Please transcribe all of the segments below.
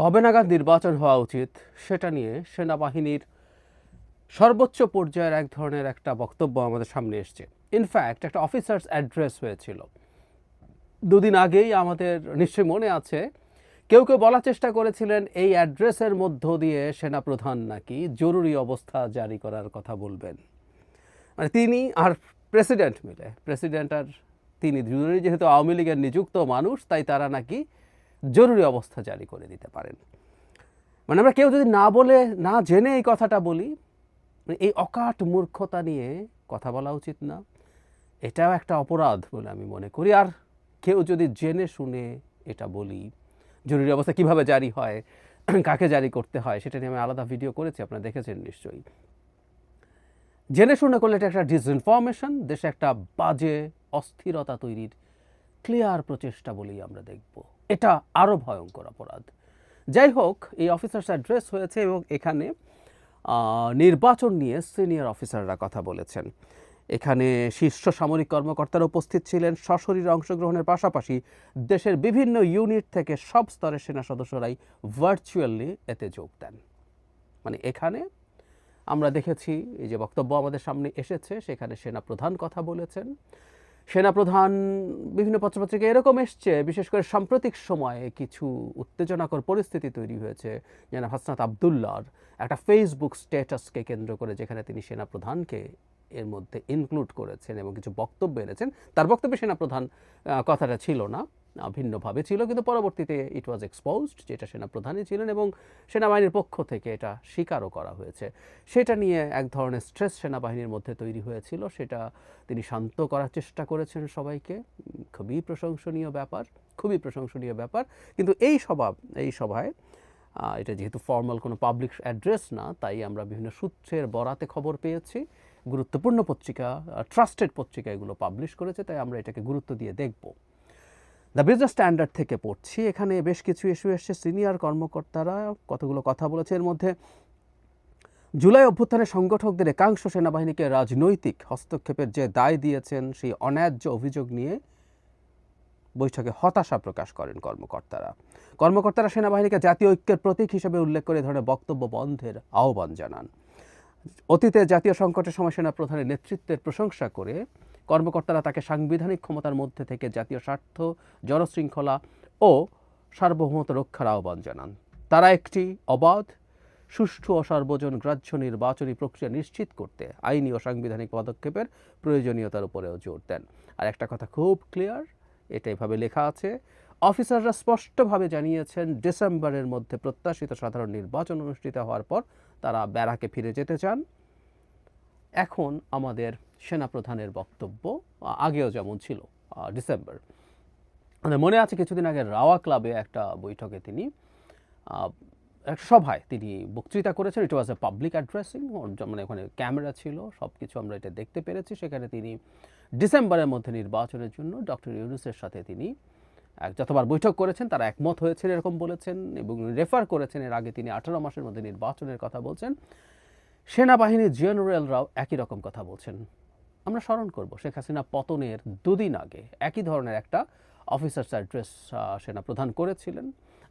কবে নাগাদ নির্বাচন হওয়া উচিত সেটা নিয়ে সেনাবাহিনীর সর্বোচ্চ পর্যায়ের এক ধরনের একটা বক্তব্য আমাদের সামনে এসছে। ইনফ্যাক্ট একটা অফিসার্স অ্যাড্রেস হয়েছিল। দুদিন আগেই আমাদের নিশ্চয়ই মনে আছে, কেউ কেউ বলার চেষ্টা করেছিলেন, এই অ্যাড্রেসের মধ্য দিয়ে সেনাপ্রধান নাকি জরুরি অবস্থা জারি করার কথা বলবেন। মানে তিনি আর প্রেসিডেন্ট মিলে প্রেসিডেন্ট আর তিনি দুজনেই যেহেতু আওয়ামী লীগের নিযুক্ত মানুষ, তাই তারা নাকি জরুরি অবস্থা জারি করে দিতে পারেন। মানে আমরা কেউ যদি না বলে, না জেনে এই কথাটা বলি মানে এই অকাট মূর্খতা নিয়ে কথা বলা উচিত না। এটাও একটা অপরাধ বলে আমি মনে করি। আর কেউ যদি জেনে শুনে এটা বলি, জরুরি অবস্থা কীভাবে জারি হয়, কাকে জারি করতে হয়, সেটা নিয়ে আমি আলাদা ভিডিও করেছি, আপনারা দেখেছেন নিশ্চয়ই। জেনে শুনে করলে এটা একটা ডিসইনফরমেশন দেশে একটা বাজে অস্থিরতা তৈরির ক্লিয়ার প্রচেষ্টা বলেই আমরা দেখব। এটা আরও ভয়ঙ্কর অপরাধ। যাই হোক, এই অফিসার্স অ্যাড্রেস হয়েছে এবং এখানে নির্বাচন নিয়ে সিনিয়র অফিসাররা কথা বলেছেন। এখানে শীর্ষ সামরিক কর্মকর্তারা উপস্থিত ছিলেন। সশরীরে অংশগ্রহণের পাশাপাশি দেশের বিভিন্ন ইউনিট থেকে সব স্তরের সেনা সদস্যরাই ভার্চুয়ালি এতে যোগ দেন। মানে এখানে আমরা দেখেছি, এই যে বক্তব্য আমাদের সামনে এসেছে, সেখানে সেনা প্রধান কথা বলেছেন। সেনাপ্রধান, বিভিন্ন পত্রপত্রিকা এরকম এসছে, বিশেষ করে সাম্প্রতিক সময়ে কিছু উত্তেজনাকর পরিস্থিতি তৈরি হয়েছে। যেন হাসনাত আবদুল্লার একটা ফেসবুক স্ট্যাটাসকে কেন্দ্র করে যেখানে তিনি সেনাপ্রধানকে এর মধ্যে ইনক্লুড করেছেন এবং কিছু বক্তব্য এনেছেন। তার বক্তব্যে সেনাপ্রধান কথাটা ছিল না। ভিন্নভাবে ছিল, কিন্তু পরবর্তীতে ইট ওয়াজ এক্সপোজড যেটা সেনাপ্রধানই ছিলেন এবং সেনাবাহিনীর পক্ষ থেকে এটা স্বীকারও করা হয়েছে। সেটা নিয়ে এক ধরনের স্ট্রেস সেনাবাহিনীর মধ্যে তৈরি হয়েছিল, সেটা তিনি শান্ত করার চেষ্টা করেছেন সবাইকে। খুবই প্রশংসনীয় ব্যাপার, খুবই প্রশংসনীয় ব্যাপার। কিন্তু এই সভা, এই সভায় এটা যেহেতু ফর্মাল কোনো পাবলিক অ্যাড্রেস না, তাই আমরা বিভিন্ন সূত্রের বরাতে খবর পেয়েছি। গুরুত্বপূর্ণ পত্রিকা ট্রাস্টেড পত্রিকা এগুলো পাবলিশ করেছে, তাই আমরা এটাকে গুরুত্ব দিয়ে দেখব। দ্য বিজনেস স্ট্যান্ডার্ড থেকে পড়ছি। এখানে বেশ কিছু ইস্যু এসছে। সিনিয়র কর্মকর্তারা কতগুলো কথা বলেছে। এর মধ্যে, জুলাই অভ্যুত্থানের সংগঠকদের একাংশ সেনাবাহিনীকে রাজনৈতিক হস্তক্ষেপের যে দায় দিয়েছেন, সেই অন্যায্য অভিযোগ নিয়ে বৈঠকে হতাশা প্রকাশ করেন কর্মকর্তারা। কর্মকর্তারা সেনাবাহিনীকে জাতীয় ঐক্যের প্রতীক হিসেবে উল্লেখ করে ধরনের বক্তব্য বন্ধের আহ্বান জানান। অতীতে জাতীয় সংকটের সময় সেনা প্রধানের নেতৃত্বের প্রশংসা করে কর্মকর্তারা তাকে সাংবিধানিক ক্ষমতার মধ্যে থেকে জাতীয় স্বার্থ, জনশৃঙ্খলা ও সার্বভৌমত্ব রক্ষার আহ্বান জানান। তারা একটি অবাধ, সুষ্ঠু ও সর্বজন গ্রাহ্য নির্বাচনী প্রক্রিয়া নিশ্চিত করতে আইনি ও সাংবিধানিক পদক্ষেপের প্রয়োজনীয়তার উপরেও জোর দেন। আর একটা কথা খুব ক্লিয়ার এটা এভাবে লেখা আছে, অফিসাররা স্পষ্টভাবে জানিয়েছেন, ডিসেম্বরের মধ্যে প্রত্যাশিত সাধারণ নির্বাচন অনুষ্ঠিত হওয়ার পর তারা ব্যারাকে ফিরে যেতে চান। এখন আমাদের সেনাপ্রধানের বক্তব্য আগেও যেমন ছিল ডিসেম্বর। আমাদের মনে আছে কিছুদিন আগে রাওয়া ক্লাবে একটা বৈঠকে তিনি এক সভায় তিনি বক্তৃতা করেছেন। ইট ওয়াজ এ পাবলিক অ্যাড্রেসিং মানে ওখানে ক্যামেরা ছিল সব কিছু আমরা এটা দেখতে পেরেছি। সেখানে তিনি ডিসেম্বরের মধ্যে নির্বাচনের জন্য ডক্টর ইউনুসের সাথে তিনি এক, যতবার বৈঠক করেছেন, তারা একমত হয়েছেন এরকম বলেছেন এবং রেফার করেছেন। এর আগে তিনি আঠারো মাসের মধ্যে নির্বাচনের কথা বলছেন। সেনাবাহিনীর জেনারেলরাও একই রকম কথা বলছেন। আমরা স্মরণ করব শেখ হাসিনা পতনের দুদিন আগে একই ধরনের একটা অফিসার্স অ্যাড্রেস সেনা প্রধান করেছিলেন,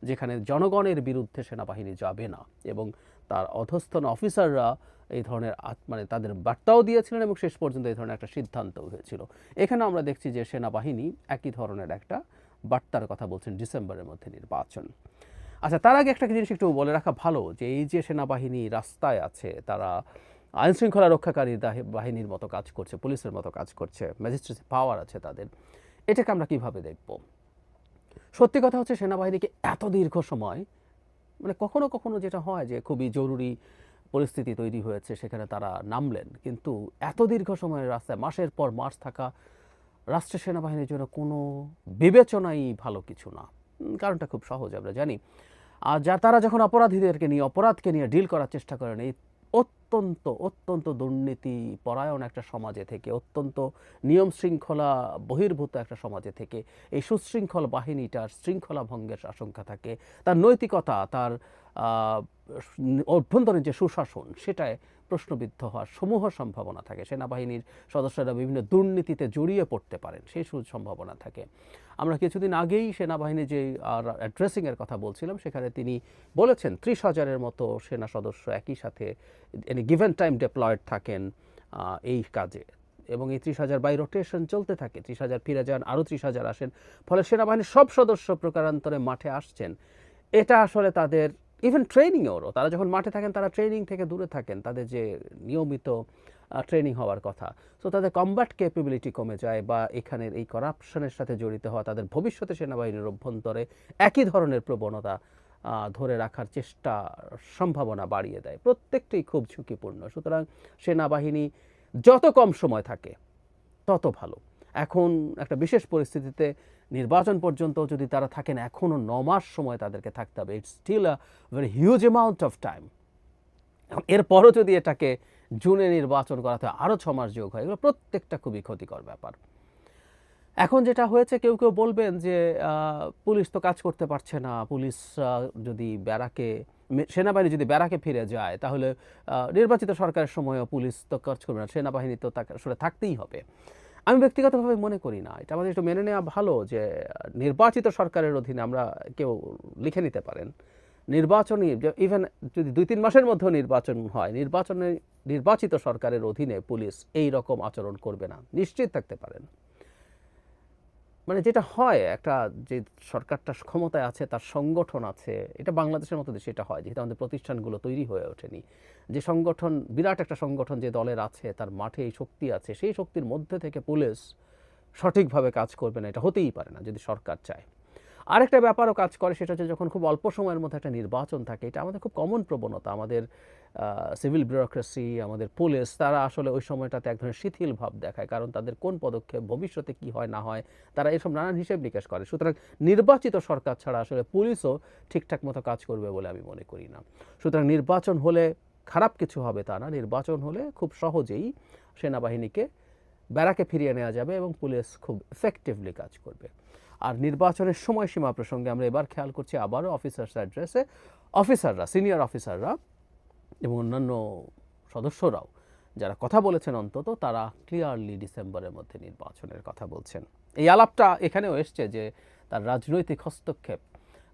যেখানে জনগণের বিরুদ্ধে সেনাবাহিনী যাবে না এবং তার অধস্থন অফিসাররা এই ধরনের মানে তাদের বার্তাও দিয়েছিলেন এবং শেষ পর্যন্ত এই ধরনের একটা সিদ্ধান্তও হয়েছিল। এখানে আমরা দেখছি যে সেনাবাহিনী একই ধরনের একটা বার্তার কথা বলছেন ডিসেম্বরের মধ্যে নির্বাচন। আচ্ছা তার আগে একটা জিনিস একটু বলে রাখা ভালো যে এই যে সেনাবাহিনী রাস্তায় আছে, তারা আইন শৃঙ্খলা রক্ষাকারী বাহিনীর মতো কাজ করছে, পুলিশের মতো কাজ করছে ম্যাজিস্ট্রেসি পাওয়ার আছে তাদের। এটাকে আমরা কীভাবে দেখব? সত্যি কথা হচ্ছে সেনাবাহিনীকে এত দীর্ঘ সময় মানে কখনো কখনো যেটা হয় যে খুবই জরুরি পরিস্থিতি তৈরি হয়েছে, সেখানে তারা নামলেন। কিন্তু এত দীর্ঘ সময়ের রাস্তায়, মাসের পর মাস থাকা রাষ্ট্রের সেনাবাহিনীর জন্য কোনো বিবেচনাই ভালো কিছু না। কারণটা খুব সহজ, আমরা জানি। আর যা তারা যখন অপরাধীদেরকে নিয়ে, অপরাধকে নিয়ে ডিল করার চেষ্টা করেন, এই অত্যন্ত অত্যন্ত দুর্নীতি পরায়ণ একটা সমাজে থেকে, অত্যন্ত নিয়ম শৃঙ্খলা বহির্ভূত একটা সমাজে থেকে, এই সুশৃঙ্খল বাহিনীটার শৃঙ্খলা ভঙ্গের আশঙ্কা থাকে, তার নৈতিকতা, তার অভ্যন্তরীণ যে সুশাসন, সেটায় প্রশ্নবিদ্ধ হওয়ার সমূহ সম্ভাবনা থাকে। সেনাবাহিনীর সদস্যরা বিভিন্ন দুর্নীতিতে জড়িয়ে পড়তে পারেন, সেই সম্ভাবনা থাকে। আমরা কিছুদিন আগেই সেনাবাহিনী যে অ্যাড্রেসিংয়ের কথা বলছিলাম, সেখানে তিনি বলেছেন ত্রিশ হাজারের মতো সেনা সদস্য একই সাথে এনি গিভেন টাইম ডেপ্লয়েড থাকেন এই কাজে। এবং এই ত্রিশ হাজার বাই রোটেশন চলতে থাকে। ত্রিশ হাজার ফিরে যান, আরও ত্রিশ হাজার আসেন। ফলে সেনাবাহিনীর সব সদস্য প্রকারান্তরে মাঠে আসছেন। এটা আসলে তাদের ইভেন ট্রেনিংয়েরও তারা যখন মাঠে থাকেন, তারা ট্রেনিং থেকে দূরে থাকেন। তাদের যে নিয়মিত ট্রেনিং হওয়ার কথা। সো তাদের কম্ব্যাট ক্যাপেবিলিটি কমে যায় বা এখানের এই করাপশনের সাথে জড়িত হওয়া, তাদের ভবিষ্যতে সেনাবাহিনীর অভ্যন্তরে একই ধরনের প্রবণতা ধরে রাখার চেষ্টা, সম্ভাবনা বাড়িয়ে দেয়। প্রত্যেকটাই খুব ঝুঁকিপূর্ণ। সুতরাং সেনাবাহিনী যত কম সময় থাকে, তত ভালো। এখন একটা বিশেষ পরিস্থিতিতে নির্বাচন পর্যন্ত যদি তারা থাকেন, এখনও ন মাস সময় তাদেরকে থাকতে হবে। It's still a very huge amount of time এরপরও যদি এটাকে জুনে নির্বাচন করাতে আরও ছ মাস যোগ হয়। এগুলো প্রত্যেকটা খুবই ক্ষতিকর ব্যাপার। এখন যেটা হয়েছে, কেউ কেউ বলবেন যে পুলিশ তো কাজ করতে পারছে না। পুলিশ যদি ব্যারাকে সেনাবাহিনী যদি ব্যারাকে ফিরে যায়, তাহলে নির্বাচিত সরকারের সময়ও পুলিশ তো কাজ করবে না। সেনাবাহিনী তো তাকে থাকতেই হবে। আমি ব্যক্তিগতভাবে মনে করি না। এটা আমাদের একটু মেনে নেওয়া ভালো যে, নির্বাচিত সরকারের অধীনে আমরা কেউ লিখে নিতে পারেন। নির্বাচনী ইভেন যদি দুই, তিন মাসের মধ্যেও নির্বাচন হয়, নির্বাচনে নির্বাচিত সরকারের অধীনে পুলিশ এই রকম আচরণ করবে না। নিশ্চিত থাকতে পারেন। মানে যেটা হয়, একটা যে সরকারটা ক্ষমতায় আছে, তার সংগঠন আছে, এটা বাংলাদেশের মতো দেশে এটা হয়, যেহেতু আমাদের প্রতিষ্ঠানগুলো তৈরি হয়ে ওঠেনি। যে সংগঠন, বিরাট একটা সংগঠন যে দলের আছে, তার মাঠে এই শক্তি আছে, সেই শক্তির মধ্যে থেকে পুলিশ সঠিকভাবে কাজ করবে না, এটা হতেই পারে না যদি সরকার চায়। আরেকটা ব্যাপারও কাজ করে, সেটা হচ্ছে যখন খুব অল্প সময়ের মধ্যে একটা নির্বাচন থাকে, এটা আমাদের খুব কমন প্রবণতা। আমাদের সিভিল ব্যুরোক্রেসি আমাদের পুলিশ তারা আসলে ওই সময়টাতে এক ধরনের শিথিল ভাব দেখায়, কারণ তাদের কোন পদক্ষেপ ভবিষ্যতে কি হয়, না হয়, তারা এসব নানান হিসেব নিকাশ করে। সুতরাং নির্বাচিত সরকার ছাড়া আসলে পুলিশও ঠিকঠাক মতো কাজ করবে বলে আমি মনে করি না। সুতরাং নির্বাচন হলে খারাপ কিছু হবে তা না, নির্বাচন হলে খুব সহজেই সেনাবাহিনীকে ব্যারাকে ফিরিয়ে নেওয়া যাবে এবং পুলিশ খুব এফেক্টিভলি কাজ করবে। আর নির্বাচনের সময়সীমা প্রসঙ্গে আমরা এবার খেয়াল করছি আবারও অফিসার্স অ্যাড্রেসে অফিসাররা সিনিয়র অফিসাররা এবং অন্যান্য সদস্যরাও যারা কথা বলেছেন অন্তত, তারা ক্লিয়ারলি ডিসেম্বরের মধ্যে নির্বাচনের কথা বলছেন। এই আলাপটা এখানেও এসছে যে তার রাজনৈতিক হস্তক্ষেপ।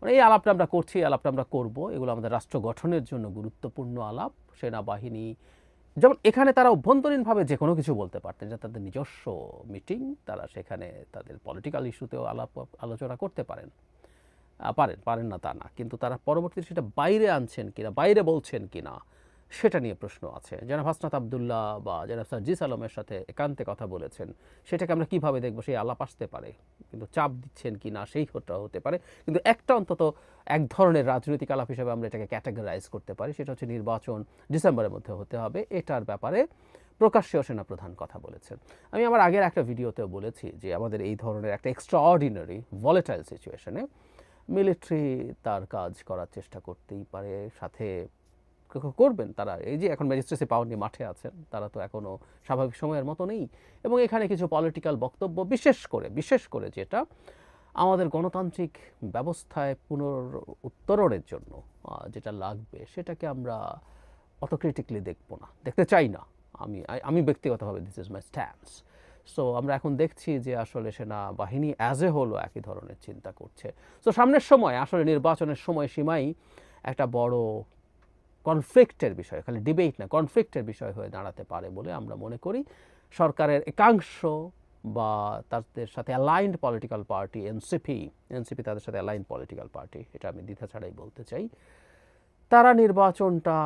মানে এই আলাপটা আমরা করছি, এই আলাপটা আমরা করব, এগুলো আমাদের রাষ্ট্র গঠনের জন্য গুরুত্বপূর্ণ আলাপ। সেনাবাহিনী যেমন এখানে তারা অভ্যন্তরীণভাবে যে কোনো কিছু বলতে পারতেন, যে তাদের নিজস্ব মিটিং, তারা সেখানে তাদের পলিটিক্যাল ইস্যুতেও আলাপ, আলোচনা করতে পারেন। পারেন পারেন না তা না। কিন্তু তারা পরবর্তীতে সেটা বাইরে আনছেন কিনা, বাইরে বলছেন কিনা সেটা নিয়ে প্রশ্ন আছে। জনাব হাসনাত আবদুল্লাহ বা জনাব সার্জিস আলমের সাথে একান্তে কথা বলেছেন। সেটাকে আমরা কীভাবে দেখব? সেই আলাপ আসতে পারে, কিন্তু চাপ দিচ্ছেন কি না সেই হতে হতে পারে। কিন্তু একটা অন্তত এক ধরনের রাজনৈতিক আলাপ হিসেবে আমরা এটাকে ক্যাটাগরাইজ করতে পারি। সেটা হচ্ছে নির্বাচন ডিসেম্বরের মধ্যে হতে হবে। এটার ব্যাপারে প্রকাশ্যেও সেনাপ্রধান কথা বলেছেন। আমি আমার আগের একটা ভিডিওতেও বলেছি যে আমাদের এই ধরনের একটা এক্সট্রা অর্ডিনারি ভলেটাইল সিচুয়েশনে মিলিটারি তার কাজ করার চেষ্টা করতেই পারে। সাথে করবেন, তারা এই যে এখন ম্যাজিস্ট্রেসি পাওয়ার নিয়ে মাঠে আছেন, তারা তো এখনও স্বাভাবিক সময়ের মতো নেই। এবং এখানে কিছু পলিটিক্যাল বক্তব্য বিশেষ করে বিশেষ করে যেটা আমাদের গণতান্ত্রিক ব্যবস্থায় পুনর উত্তরণের জন্য যেটা লাগবে, সেটাকে আমরা অটোক্রিটিকলি দেখব না, দেখতে চাই না। আমি আমি ব্যক্তিগতভাবে this is my stance so আমরা এখন দেখছি যে আসলে সেনা বাহিনী অ্যাজ এ হলো একই ধরনের চিন্তা করছে। সো সামনের সময়, আসলে নির্বাচনের সময় সীমাই একটা বড় কনফ্লিক্টের বিষয়, খালি ডিবেট না কনফ্লিক্টের বিষয় হয়ে দাঁড়াতে পারে বলে আমরা মনে করি। সরকারের একাংশ বা তাদের সাথে aligned political party NCP NCP তাদের সাথে অ্যালাইন্ড পলিটিক্যাল পার্টি এটা আমি দ্বিধা ছাড়াই বলতে চাই। তারা নির্বাচনটা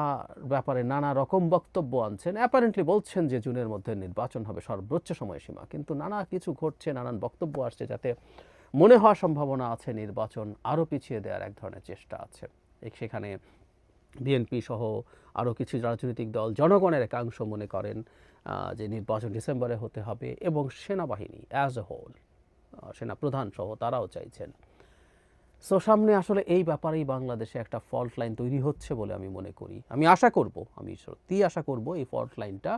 ব্যাপারে নানা রকম বক্তব্য আনছেন। অ্যাপারেন্টলি বলছেন যে জুনের মধ্যে নির্বাচন হবে সর্বোচ্চ সময়সীমা, কিন্তু নানা কিছু ঘটছে, নানান বক্তব্য আসছে যাতে মনে হওয়ার সম্ভাবনা আছে। নির্বাচন আরও পিছিয়ে দেওয়ার এক ধরনের চেষ্টা আছে। সেখানে বিএনপি সহ আরও কিছু রাজনৈতিক দল জনগণের একাংশ মনে করেন যে নির্বাচন ডিসেম্বরে হতে হবে এবং সেনাবাহিনী অ্যাজ এ হোল সেনা প্রধান সহ তারাও চাইছেন। সো সামনে আসলে এই ব্যাপারেই বাংলাদেশে একটা ফল্ট লাইন তৈরি হচ্ছে বলে আমি মনে করি। আমি আশা করব, আমি সত্যি আশা করব এই ফল্ট লাইনটা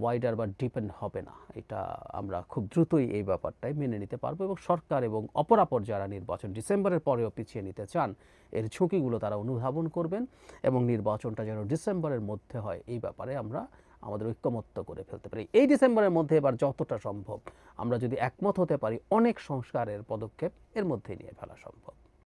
ওয়াইডার বা ডিপেন্ড হবে না। এটা আমরা খুব দ্রুতই এই ব্যাপারটাই মেনে নিতে পারব এবং সরকার এবং অপরাপর যারা নির্বাচন ডিসেম্বরের পরেও পিছিয়ে নিতে চান, এর ঝুঁকিগুলো তারা অনুধাবন করবেন এবং নির্বাচনটা যেন ডিসেম্বরের মধ্যে হয়, এই ব্যাপারে আমরা আমাদের ঐক্যমত্য করে ফেলতে পারি। এই ডিসেম্বরের মধ্যে এবার যতটা সম্ভব আমরা যদি একমত হতে পারি, অনেক সংস্কারের পদক্ষেপ এর মধ্যে নিয়ে ফেলা সম্ভব।